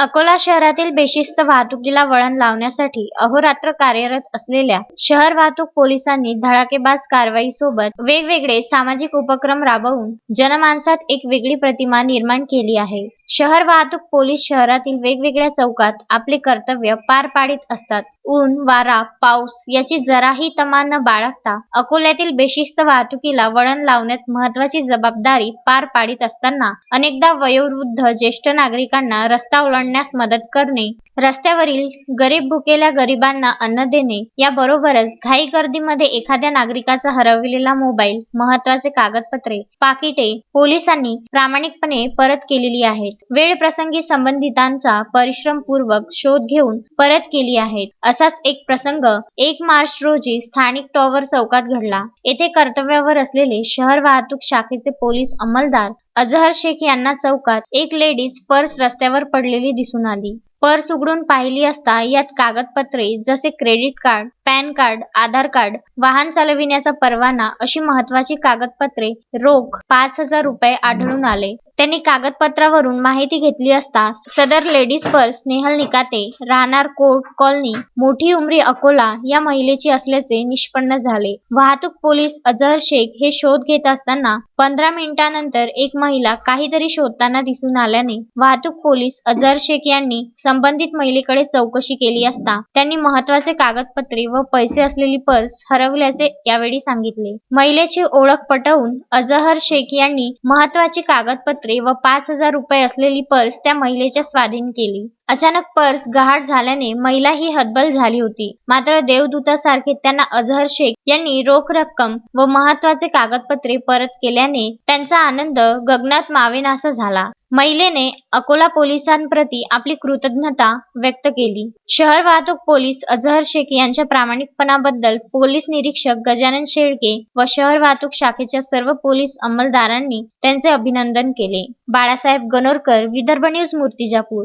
अकोला शहरातील बेशिस्त वाहतुकीला वळण लावण्यासाठी अहोरात्र कार्यरत असलेल्या शहर वाहतूक पोलिसांनी धडाकेबाज कारवाईसोबत वेगवेगळे सामाजिक उपक्रम राबवून जनमानसात एक वेगळी प्रतिमा निर्माण केली आहे. शहर वाहतूक पोलीस शहरातील वेगवेगळ्या चौकात आपले कर्तव्य पार पाडित असतात. ऊन वारा पाऊस याची जराही तमा न बाळगता अकोल्यातील बेशिस्त वाहतुकीला वळण लावण्यात महत्वाची जबाबदारी पार पाडित असताना अनेकदा वयोवृद्ध ज्येष्ठ नागरिकांना रस्ता ओलांडण्यास मदत करणे रस्त्यावरील गरीब भुकेल्या गरिबांना अन्न देणे याबरोबरच घाई गर्दीमध्ये एखाद्या नागरिकाचा हरवलेला मोबाईल महत्त्वाचे कागदपत्रे पाकिटे पोलिसांनी प्रामाणिकपणे परत केलेली आहेत. वेळ प्रसंगी संबंधितांचा परिश्रमपूर्वक शोध घेऊन परत केली आहेत असाच एक प्रसंग एक मार्च रोजी स्थानिक टॉवर चौकात घडला. येथे कर्तव्यावर असलेले शहर वाहतूक शाखेचे पोलीस अंमलदार अजहर शेख यांना चौकात एक लेडीज पर्स रस्त्यावर पडलेली दिसून आली. पर्स उघडून पाहिली असता यात कागदपत्रे जसे credit card PAN card Aadhaar card वाहन चालविण्याचा परवाना अशी महत्वाची कागदपत्रे रोख पाच हजार रुपये आढळून आले. त्यांनी कागदपत्रावरून माहिती घेतली असता सदर लेडीज पर्स स्नेहल निकाते राहणार कोर्ट कॉलनी मोठी उमरी अकोला या महिलेची असल्याचे निष्पन्न झाले. वाहतूक पोलीस अजहर शेख हे शोध घेत असताना पंधरा मिनिटांनंतर एक महिला काहीतरी शोधताना दिसून आल्याने वाहतूक पोलीस अजहर शेख यांनी संबंधित महिलेकडे चौकशी केली असता त्यांनी महत्त्वाचे कागदपत्रे व पैसे असलेली पर्स हरवल्याचे यावेळी सांगितले. महिलेची ओळख पटवून अजहर शेख यांनी महत्वाची कागदपत्रे व पाच हजार रुपये असलेली पर्स त्या महिलेच्या स्वाधीन केली. अचानक पर्स गहाळ झाल्याने महिला ही हतबल झाली होती. मात्र देवदूतासारखे त्यांना अजहर शेख यांनी रोख रक्कम व महत्त्वाचे कागदपत्रे परत केल्याने त्यांचा आनंद गगनात मावेनासा झाला. महिलेने अकोला पोलिसांप्रती आपली कृतज्ञता व्यक्त केली. शहर वाहतूक पोलीस अजहर शेख यांच्या प्रामाणिकपणाबद्दल पोलीस निरीक्षक गजानन शेळके व शहर वाहतूक शाखेच्या सर्व पोलीस अंमलदारांनी त्यांचे अभिनंदन केले. बाळासाहेब गणोरकर विदर्भ न्यूज मूर्तिजापूर.